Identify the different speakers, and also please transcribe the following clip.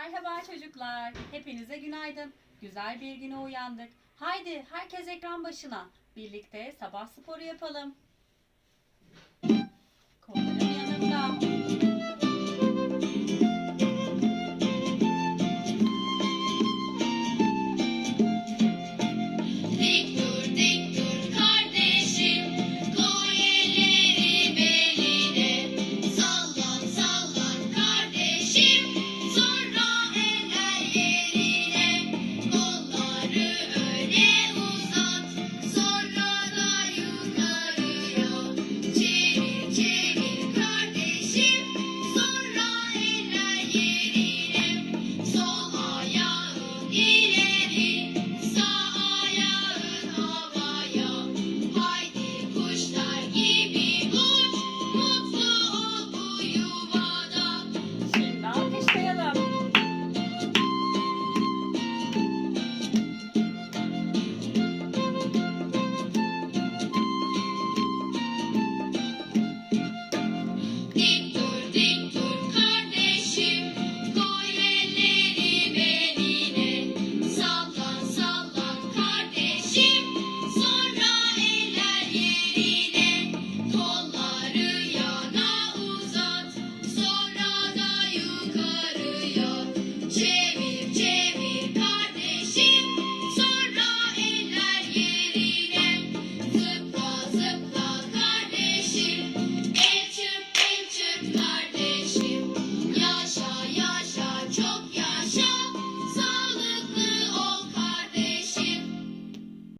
Speaker 1: Merhaba çocuklar. Hepinize günaydın. Güzel bir güne uyandık. Haydi herkes ekran başına. Birlikte sabah sporu yapalım.